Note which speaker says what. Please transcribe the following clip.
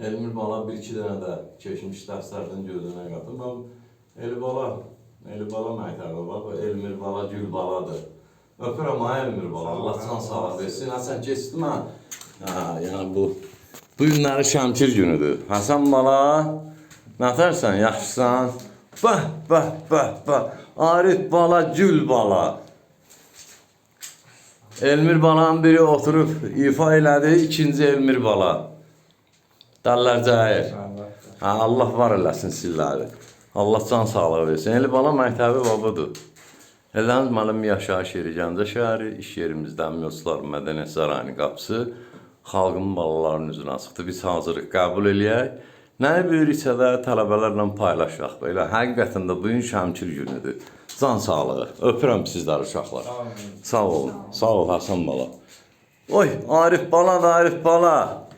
Speaker 1: Elmir bala bir-iki dənə də keçmiş dərslərdən gözünə qatıb. Mən Eli bala, Eli bala məktəbi var. Bu Elmir bala Gül baladır. Öpürəm ha Elmir bala. Allah can sağ versin. Ha sən keçdin ha. Ha, yəni bu bu günləri Şəmkir günüdür. Həsən bala, nətərsən, yaxşısan? Bəh, bəh, bəh, bəh. Arif bala, Gül bala. Elmir balanın biri oturub ifa elədi, ikinci Elmir bala. Dəllər cəhir. Ha, Allah var eləsin sizləri. Allah can sağlığı versin. Eli bala məktəbi babudur. Eləniz müəllim yaşayış yeri Gəncə şəhəri, iş yerimizdən Mövzular Mədəniyyət Sarayının qapısı xalqın balalarının üzünə açıqdır. Biz hazırıq qəbul eləyək. Nə böyürüksə də tələbələrlə paylaşaq. Belə həqiqətən də bu gün Şəmkir günüdür. Can sağlığı. Öpürəm sizləri uşaqlar. Sağ olun. Sağ ol Hasan bala. Oy, Arif bala da Arif bala.